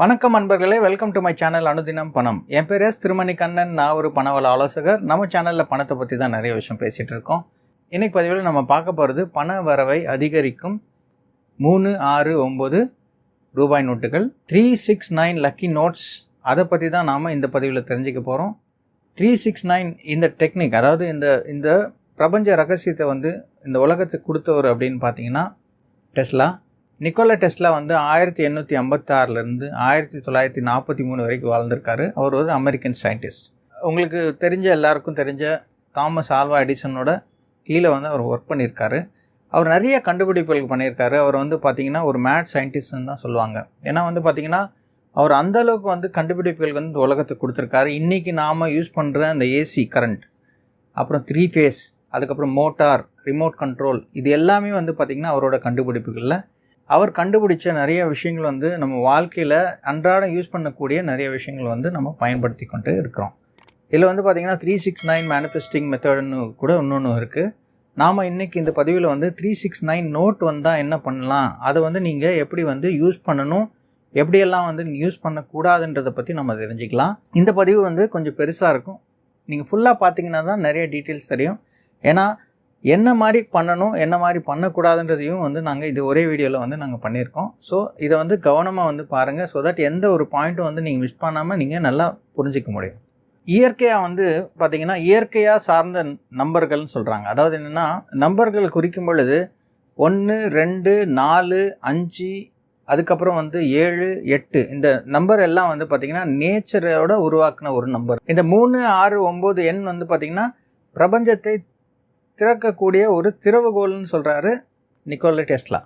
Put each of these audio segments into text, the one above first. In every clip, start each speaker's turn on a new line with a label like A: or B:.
A: வணக்கம் அன்பர்களே welcome to my channel அனுதினம் பணம். என் பேர் எஸ் திருமணி கண்ணன் நான் ஒரு பணவள ஆலோசகர். நம்ம சேனலில் பணத்தை பற்றி தான் நிறைய விஷயம் பேசிகிட்டு இருக்கோம். இன்னைக்கு பதிவில் நம்ம பார்க்க போகிறது பண வரவை அதிகரிக்கும் மூணு ஆறு ஒம்பது ரூபாய் நோட்டுகள். Three six nine lucky notes அதை பற்றி தான் நாம் இந்த பதிவில் தெரிஞ்சுக்க போகிறோம் த்ரீ சிக்ஸ் நைன் இந்த டெக்னிக் அதாவது இந்த இந்த பிரபஞ்ச ரகசியத்தை வந்து இந்த உலகத்துக்கு கொடுத்தவர் அப்படின்னு பார்த்தீங்கன்னா டெஸ்லா. நிக்கோலா டெஸ்லா வந்து ஆயிரத்தி எண்ணூற்றி ஐம்பத்தாறுலேருந்து ஆயிரத்தி தொள்ளாயிரத்தி நாற்பத்தி மூணு வரைக்கும் வாழ்ந்திருக்காரு. அவர் ஒரு அமெரிக்கன் சயின்டிஸ்ட். உங்களுக்கு தெரிஞ்ச எல்லாருக்கும் தெரிஞ்ச தாமஸ் ஆல்வா எடிசனோட கீழே வந்து அவர் ஒர்க் பண்ணியிருக்காரு. அவர் நிறைய கண்டுபிடிப்புகள் பண்ணியிருக்காரு. அவர் வந்து பார்த்திங்கன்னா ஒரு மேட் சயின்டிஸ்ட்னு தான் சொல்லுவாங்க. ஏன்னா வந்து பார்த்திங்கன்னா அவர் அந்த அளவுக்கு வந்து கண்டுபிடிப்புகள் வந்து உலகத்துக்கு கொடுத்துருக்காரு. இன்றைக்கி நாம் யூஸ் பண்ணுற அந்த ஏசி கரண்ட் அப்புறம் த்ரீ ஃபேஸ் அதுக்கப்புறம் மோட்டார் ரிமோட் கண்ட்ரோல் இது எல்லாமே வந்து பார்த்திங்கன்னா அவரோட கண்டுபிடிப்புகளில் அவர் கண்டுபிடிச்ச நிறைய விஷயங்கள் வந்து நம்ம வாழ்க்கையில் அன்றாடம் யூஸ் பண்ணக்கூடிய நிறைய விஷயங்கள் வந்து நம்ம பயன்படுத்தி கொண்டு இருக்கிறோம். இதில் வந்து பார்த்திங்கன்னா த்ரீ சிக்ஸ் நைன் மேனிஃபெஸ்டிங் மெத்தடுன்னு கூட இன்னொன்று இருக்குது நாம் இன்றைக்கி இந்த பதிவில் வந்து த்ரீ சிக்ஸ் நைன் நோட் வந்தால் என்ன பண்ணலாம்? அதை வந்து நீங்கள் எப்படி வந்து யூஸ் பண்ணணும்? எப்படியெல்லாம் வந்து யூஸ் பண்ணக்கூடாதுன்றதை பற்றி நம்ம தெரிஞ்சுக்கலாம். இந்த பதிவு வந்து கொஞ்சம் பெருசாக இருக்கும். நீங்கள் ஃபுல்லாக பார்த்தீங்கன்னா தான் நிறைய டீட்டெயில்ஸ் தெரியும். ஏன்னா என்ன மாதிரி பண்ணணும் என்ன மாதிரி பண்ணக்கூடாதுன்றதையும் வந்து நாங்கள் இது ஒரே வீடியோவில் வந்து நாங்கள் பண்ணியிருக்கோம். ஸோ இதை வந்து கவனமாக வந்து பாருங்கள் ஸோ தட் எந்த ஒரு பாயிண்ட்டும் வந்து நீங்கள் மிஸ் பண்ணாமல் நீங்கள் நல்லா புரிஞ்சிக்க முடியும். இயற்கையாக வந்து பார்த்திங்கன்னா இயற்கையாக சார்ந்த நம்பர்கள்னு சொல்கிறாங்க அதாவது என்னென்னா நம்பர்கள் குறிக்கும் பொழுது ஒன்று ரெண்டு நாலு அஞ்சு அதுக்கப்புறம் வந்து ஏழு எட்டு இந்த நம்பர் எல்லாம் வந்து பார்த்திங்கன்னா நேச்சரோட உருவாக்கின ஒரு நம்பர். இந்த மூணு ஆறு ஒம்பது எண் வந்து பார்த்திங்கன்னா பிரபஞ்சத்தை திறக்கக்கூடிய ஒரு திறவுகோல்னு சொல்கிறாரு நிக்கோலை டெஸ்ட்லா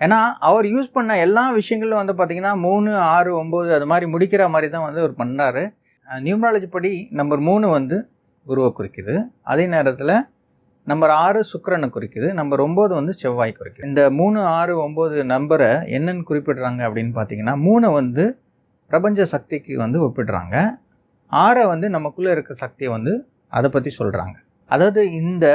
A: ஏன்னா அவர் யூஸ் பண்ண எல்லா விஷயங்களும் வந்து பார்த்திங்கன்னா மூணு ஆறு ஒம்பது அது மாதிரி முடிக்கிற மாதிரி தான் வந்து அவர் பண்ணார். நியூமராலஜி படி நம்பர் மூணு வந்து குருவை குறிக்குது. அதே நேரத்தில் நம்பர் ஆறு சுக்கரனை குறிக்குது. நம்பர் ஒம்பது வந்து செவ்வாய் குறிக்குது. இந்த மூணு ஆறு ஒம்பது நம்பரை என்னென்னு குறிப்பிடுறாங்க அப்படின்னு பார்த்தீங்கன்னா மூணை வந்து பிரபஞ்ச சக்திக்கு வந்து ஒப்பிடுறாங்க. ஆறை வந்து நமக்குள்ளே இருக்க சக்தியை வந்து அதை பற்றி சொல்கிறாங்க அதாவது இந்த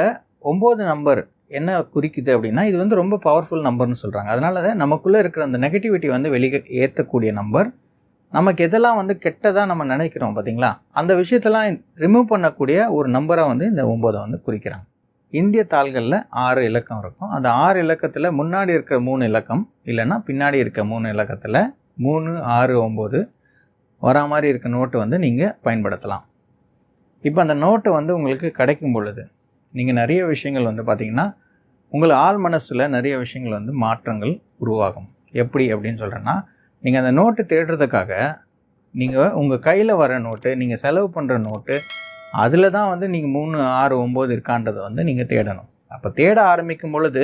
A: ஒம்பது நம்பர் என்ன குறிக்குது அப்படின்னா இது வந்து ரொம்ப பவர்ஃபுல் நம்பர்னு சொல்கிறாங்க அதனால தான் நமக்குள்ளே இருக்கிற அந்த நெகட்டிவிட்டி வந்து வெளியே ஏற்றக்கூடிய நம்பர். நமக்கு எதெல்லாம் வந்து கெட்டதாக நம்ம நினைக்கிறோம் பார்த்தீங்களா அந்த விஷயத்தெல்லாம் ரிமூவ் பண்ணக்கூடிய ஒரு நம்பராக வந்து இந்த ஒம்போதை வந்து குறிக்கிறாங்க. இந்திய தாள்களில் ஆறு இலக்கம் இருக்கும். அந்த ஆறு இலக்கத்தில் முன்னாடி இருக்கிற மூணு இலக்கம் இல்லைன்னா பின்னாடி இருக்க மூணு இலக்கத்தில் மூணு ஆறு ஒம்பது வரா மாதிரி இருக்க நோட்டு வந்து நீங்கள் பயன்படுத்தலாம். இப்போ அந்த நோட்டு வந்து உங்களுக்கு கிடைக்கும் பொழுது நீங்கள் நிறைய விஷயங்கள் வந்து பார்த்திங்கன்னா உங்கள் ஆள் மனசில் நிறைய விஷயங்கள் வந்து மாற்றங்கள் உருவாகும். எப்படி அப்படின்னு சொல்கிறேன்னா நீங்கள் அந்த நோட்டு தேடுறதுக்காக நீங்கள் உங்கள் கையில் வர நோட்டு நீங்கள் செலவு பண்ணுற நோட்டு அதில் தான் வந்து நீங்கள் மூணு ஆறு ஒம்பது இருக்கான்றதை வந்து நீங்கள் தேடணும். அப்போ தேட ஆரம்பிக்கும் பொழுது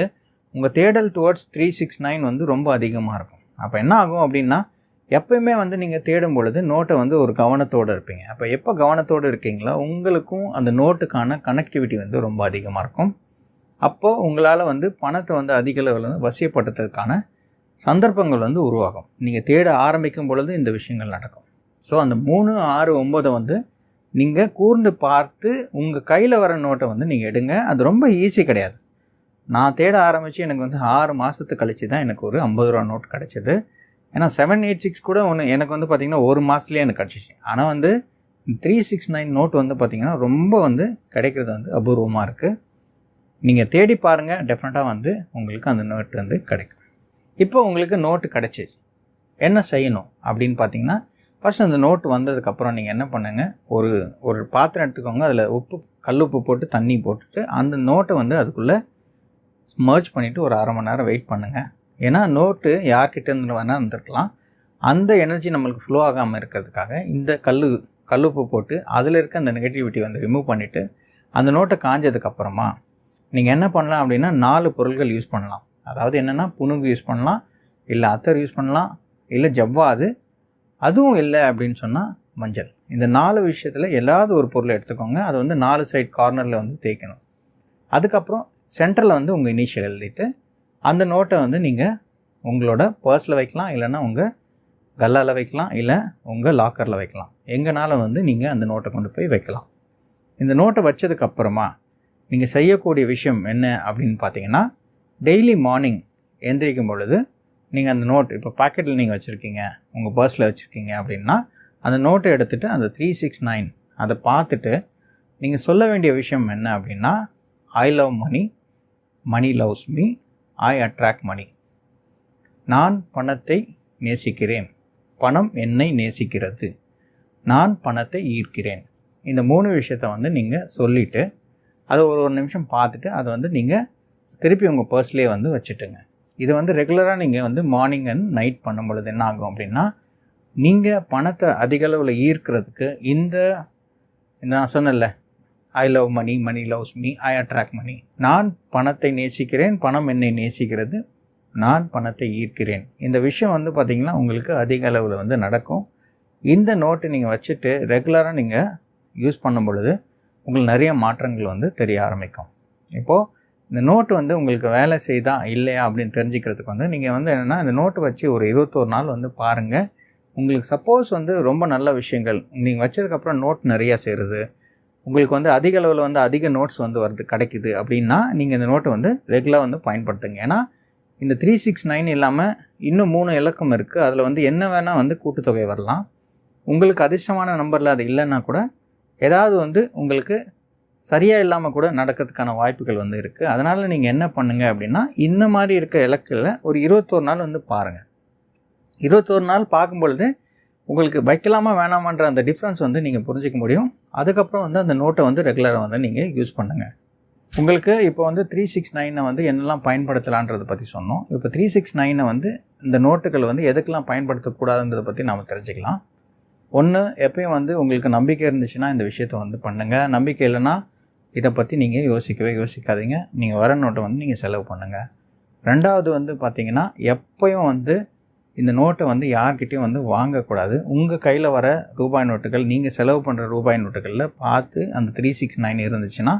A: உங்கள் தேடல் டுவர்ட்ஸ் த்ரீ சிக்ஸ் நைன் வந்து ரொம்ப அதிகமாக இருக்கும். அப்போ என்ன ஆகும் அப்படின்னா எப்பயுமே வந்து நீங்கள் தேடும் பொழுது நோட்டை வந்து ஒரு கவனத்தோடு இருப்பீங்க. அப்போ எப்போ கவனத்தோடு இருக்கீங்களோ உங்களுக்கும் அந்த நோட்டுக்கான கனெக்டிவிட்டி வந்து ரொம்ப அதிகமாக இருக்கும். அப்போது உங்களால் வந்து பணத்தை வந்து அதிக அளவில் வந்து வசியப்படுத்துறதுக்கான சந்தர்ப்பங்கள் வந்து உருவாகும். நீங்கள் தேட ஆரம்பிக்கும் பொழுது இந்த விஷயங்கள் நடக்கும். ஸோ அந்த மூணு ஆறு ஒம்பதை வந்து நீங்கள் கூர்ந்து பார்த்து உங்கள் கையில் வர நோட்டை வந்து நீங்கள் எடுங்க. அது ரொம்ப ஈஸி கிடையாது. நான் தேட ஆரம்பித்து எனக்கு வந்து ஆறு மாதத்து கழித்து தான் எனக்கு ஒரு ஐம்பது ரூபா நோட் கிடச்சிது. ஏன்னா செவன் எயிட் சிக்ஸ் கூட ஒன்று எனக்கு வந்து பார்த்திங்கன்னா ஒரு மாதத்துலேயே எனக்கு கிடச்சிச்சு. ஆனால் வந்து த்ரீ சிக்ஸ் நைன் நோட் வந்து பார்த்திங்கன்னா ரொம்ப வந்து கிடைக்கிறது வந்து அபூர்வமாக இருக்குது நீங்கள் தேடி பாருங்கள் டெஃபினட்டாக வந்து உங்களுக்கு அந்த நோட் வந்து கிடைக்கும். இப்போ உங்களுக்கு நோட்டு கிடச்சிச்சு என்ன செய்யணும் அப்படின்னு பார்த்தீங்கன்னா ஃபஸ்ட் அந்த நோட்டு வந்ததுக்கப்புறம் நீங்கள் என்ன பண்ணுங்கள் ஒரு ஒரு பாத்திரம் எடுத்துக்கோங்க அதில் உப்பு கல் உப்பு போட்டு தண்ணி போட்டுட்டு அந்த நோட்டை வந்து அதுக்குள்ளே மர்ஜ் பண்ணிவிட்டு ஒரு அரை மணி நேரம் வெயிட் பண்ணுங்கள் ஏன்னா நோட்டு யார்கிட்டேருந்து வேணால் இருந்திருக்கலாம். அந்த எனர்ஜி நம்மளுக்கு ஃப்ளோ ஆகாமல் இருக்கிறதுக்காக இந்த கல் கல்லுப்பு போட்டு அதில் இருக்க அந்த நெகட்டிவிட்டி வந்து ரிமூவ் பண்ணிவிட்டு அந்த நோட்டை காஞ்சதுக்கப்புறமா நீங்கள் என்ன பண்ணலாம் அப்படின்னா நாலு பொருட்கள் யூஸ் பண்ணலாம். அதாவது என்னென்னா புணுகு யூஸ் பண்ணலாம் இல்லை அத்தர் யூஸ் பண்ணலாம் இல்லை ஜவ்வாது அதுவும் இல்லை அப்படின்னு சொன்னால் மஞ்சள். இந்த நாலு விஷயத்தில் ஏதாவது ஒரு பொருளை எடுத்துக்கோங்க. அதை வந்து நாலு சைட் கார்னரில் வந்து தேய்க்கணும். அதுக்கப்புறம் சென்டரில் வந்து உங்கள் இனிஷியல் எழுதிட்டு அந்த நோட்டை வந்து நீங்கள் உங்களோட பர்ஸில் வைக்கலாம் இல்லைன்னா உங்கள் கல்லால் வைக்கலாம் இல்லை உங்கள் லாக்கரில் வைக்கலாம். எங்கனால வந்து நீங்கள் அந்த நோட்டை கொண்டு போய் வைக்கலாம். இந்த நோட்டை வச்சதுக்கப்புறமா நீங்கள் செய்யக்கூடிய விஷயம் என்ன அப்படின்னு பார்த்தீங்கன்னா டெய்லி மார்னிங் எந்திரிக்கும் பொழுது நீங்கள் அந்த நோட் இப்போ பாக்கெட்டில் நீங்கள் வச்சுருக்கீங்க உங்கள் பர்ஸில் வச்சுருக்கீங்க அப்படின்னா அந்த நோட்டை எடுத்துகிட்டு அந்த த்ரீ சிக்ஸ் நைன் அதை பார்த்துட்டு நீங்கள் சொல்ல வேண்டிய விஷயம் என்ன அப்படின்னா I love money money loves me I attract money நான் பணத்தை நேசிக்கிறேன். பணம் என்னை நேசிக்கிறது. நான் பணத்தை ஈர்க்கிறேன். இந்த மூணு விஷயத்த வந்து நீங்கள் சொல்லிவிட்டு அதை ஒரு ஒரு நிமிஷம் பார்த்துட்டு அதை வந்து நீங்கள் திருப்பி உங்கள் பர்ஸ்லேயே வந்து வச்சுட்டுங்க. இது வந்து ரெகுலராக நீங்கள் வந்து மார்னிங் அண்ட் நைட் பண்ணும் பொழுது என்ன ஆகும் அப்படின்னா நீங்கள் பணத்தை அதிக அளவில் ஈர்க்கிறதுக்கு இந்த இந்த நான் சொன்னல I love money money loves me I attract money நான் பணத்தை நேசிக்கிறேன் பணம் என்னை நேசிக்கிறது நான் பணத்தை ஈர்க்கிறேன். இந்த விஷயம் வந்து பார்த்திங்கன்னா உங்களுக்கு அதிக அளவில் வந்து நடக்கும். இந்த நோட்டை நீங்கள் வச்சுட்டு ரெகுலராக நீங்கள் யூஸ் பண்ணும் பொழுது உங்களுக்கு நிறைய மாற்றங்கள் வந்து தெரிய ஆரம்பிக்கும். இப்போது இந்த நோட்டு வந்து உங்களுக்கு வேலை செய்தா இல்லையா அப்படின்னு தெரிஞ்சுக்கிறதுக்கு வந்து நீங்கள் வந்து என்னென்னா இந்த நோட்டு வச்சு ஒரு இருபத்தோரு நாள் வந்து பாருங்கள் உங்களுக்கு சப்போஸ் வந்து ரொம்ப நல்ல விஷயங்கள் நீங்கள் வச்சதுக்கப்புறம் நோட் நிறையா சேருது. உங்களுக்கு வந்து அதிக அளவில் வந்து அதிக நோட்ஸ் வந்து வருது கிடைக்குது அப்படின்னா நீங்கள் இந்த நோட்டை வந்து ரெகுலராக வந்து பயன்படுத்துங்க. ஏன்னா இந்த த்ரீ சிக்ஸ் நைன் இல்லாமல் இன்னும் மூணு இலக்கம் இருக்குது அதில் வந்து என்ன வேணால் வந்து கூட்டுத்தொகை வரலாம். உங்களுக்கு அதிர்ஷ்டமான நம்பரில் அது இல்லைன்னா கூட ஏதாவது வந்து உங்களுக்கு சரியாக இல்லாமல் கூட நடக்கிறதுக்கான வாய்ப்புகள் வந்து இருக்குது அதனால் நீங்கள் என்ன பண்ணுங்கள் அப்படின்னா இந்த மாதிரி இருக்க இலக்கில் ஒரு இருபத்தோரு நாள் வந்து பாருங்கள் இருபத்தோரு நாள் பார்க்கும் பொழுது உங்களுக்கு வைக்கலாமா வேணாமான்ற அந்த டிஃப்ரென்ஸ் வந்து நீங்கள் புரிஞ்சிக்க முடியும். அதுக்கப்புறம் வந்து அந்த நோட்டை வந்து ரெகுலராக வந்து நீங்கள் யூஸ் பண்ணுங்கள் உங்களுக்கு இப்போ வந்து த்ரீ சிக்ஸ் நைனை வந்து என்னெல்லாம் பயன்படுத்தலான்றதை பற்றி சொன்னோம். இப்போ த்ரீ சிக்ஸ் நைனை வந்து இந்த நோட்டுகள் வந்து எதுக்கெல்லாம் பயன்படுத்தக்கூடாதுன்றதை பற்றி நம்ம தெரிஞ்சுக்கலாம். ஒன்று எப்பயும் வந்து உங்களுக்கு நம்பிக்கை இருந்துச்சுன்னா இந்த விஷயத்த வந்து பண்ணுங்கள் நம்பிக்கை இல்லைன்னா இதை பற்றி நீங்கள் யோசிக்கவே யோசிக்காதீங்க. நீங்கள் வர நோட்டை வந்து நீங்கள் செலவு பண்ணுங்கள் ரெண்டாவது வந்து பார்த்திங்கன்னா எப்பயும் வந்து இந்த நோட்டை வந்து யார்கிட்டையும் வந்து வாங்கக்கூடாது. உங்கள் கையில் வர ரூபாய் நோட்டுகள் நீங்கள் செலவு பண்ணுற ரூபாய் நோட்டுகளில் பார்த்து அந்த த்ரீ சிக்ஸ் நைன் இருந்துச்சுன்னா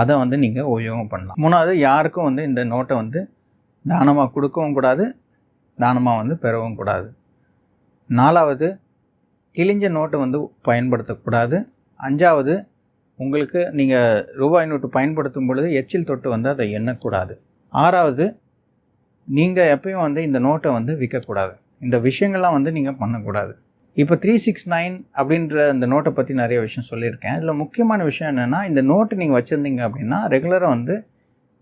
A: அதை வந்து நீங்கள் உபயோகம் பண்ணலாம். மூணாவது யாருக்கும் வந்து இந்த நோட்டை வந்து தானமாக கொடுக்கவும் கூடாது தானமாக வந்து பெறவும் கூடாது. நாலாவது கிழிஞ்ச நோட்டை வந்து பயன்படுத்தக்கூடாது. அஞ்சாவது உங்களுக்கு நீங்கள் ரூபாய் நோட்டு பயன்படுத்தும் பொழுது எச்சில் தொட்டு வந்து அதை எண்ணக்கூடாது. ஆறாவது நீங்கள் எப்பயும் வந்து இந்த நோட்டை வந்து விற்கக்கூடாது இந்த விஷயங்கள்லாம் வந்து நீங்கள் பண்ணக்கூடாது. இப்போ த்ரீ சிக்ஸ் நைன் அப்படின்ற அந்த நோட்டை பற்றி நிறைய விஷயம் சொல்லியிருக்கேன். இதில் முக்கியமான விஷயம் என்னென்னா இந்த நோட்டு நீங்கள் வச்சுருந்தீங்க அப்படின்னா ரெகுலராக வந்து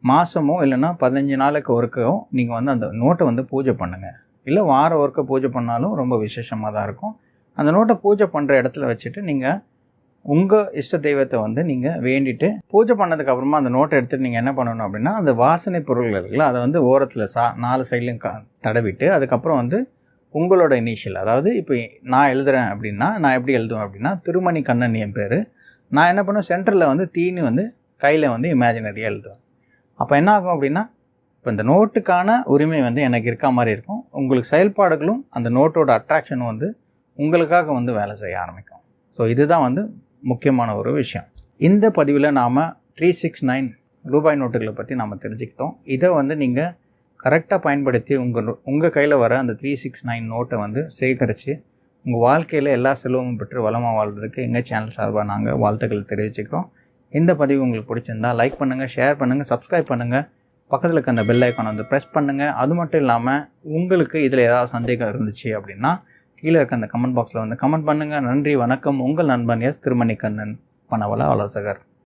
A: மாதமோ இல்லைன்னா பதினஞ்சு நாளுக்கு ஒருக்கோ நீங்கள் வந்து அந்த நோட்டை வந்து பூஜை பண்ணுங்கள் இல்லை வார ஒருக்க பூஜை பண்ணாலும் ரொம்ப விசேஷமாக தான் இருக்கும். அந்த நோட்டை பூஜை பண்ணுற இடத்துல வச்சுட்டு நீங்கள் உங்கள் இஷ்ட தெய்வத்தை வந்து நீங்கள் வேண்டிட்டு பூஜை பண்ணதுக்கு அப்புறமா அந்த நோட்டை எடுத்துகிட்டு நீங்கள் என்ன பண்ணணும் அப்படின்னா அந்த வாசனை பொருள்கள் இருக்குல்ல அதை வந்து ஓரத்தில் சா நாலு சைட்லையும் க தடவிட்டு அதுக்கப்புறம் வந்து உங்களோட இனிஷியல் அதாவது இப்போ நான் எழுதுகிறேன் அப்படின்னா நான் எப்படி எழுதுவேன் அப்படின்னா திருமணி கண்ணன் என் பேர். நான் என்ன பண்ணுவேன்? சென்டரில் வந்து தீனி வந்து கையில் வந்து இமேஜினரியாக எழுதுவேன். அப்போ என்ன ஆகும் அப்படின்னா இப்போ இந்த நோட்டுக்கான உரிமை வந்து எனக்கு இருக்க மாதிரி இருக்கும். உங்களுக்கு செயல்பாடுகளும் அந்த நோட்டோட அட்ராக்ஷனும் வந்து உங்களுக்காக வந்து வேலை செய்ய ஆரம்பிக்கும். ஸோ இதுதான் வந்து முக்கியமான ஒரு விஷயம். இந்த பதிவில் நாம் த்ரீ சிக்ஸ் நைன் ரூபாய் நோட்டுகளை பற்றி நாம் தெரிஞ்சுக்கிட்டோம். இதை வந்து நீங்கள் கரெக்டாக பயன்படுத்தி உங்கள் உங்கள் கையில் வர அந்த த்ரீ சிக்ஸ் நைன் நோட்டை வந்து சேகரித்து உங்கள் வாழ்க்கையில் எல்லா செலவும் பெற்று வளமாக வாழ்றதுக்கு எங்கள் சேனல் சார்பாக நாங்கள் வாழ்த்துக்கள் தெரிவிச்சுக்கிறோம். இந்த பதிவு உங்களுக்கு பிடிச்சிருந்தா லைக் பண்ணுங்கள் ஷேர் பண்ணுங்கள் சப்ஸ்கிரைப் பண்ணுங்கள் பக்கத்தில் இருக்க அந்த பெல் ஐக்கானை வந்து ப்ரெஸ் பண்ணுங்கள் அது மட்டும் இல்லாமல் உங்களுக்கு இதில் ஏதாவது சந்தேகம் இருந்துச்சு அப்படின்னா கீழே இருக்க அந்த கமெண்ட் பாக்ஸில் வந்து கமெண்ட் பண்ணுங்கள் நன்றி வணக்கம். உங்கள் நண்பன் எஸ் திருமணிக்கண்ணன். பணவள ஆலோசகர்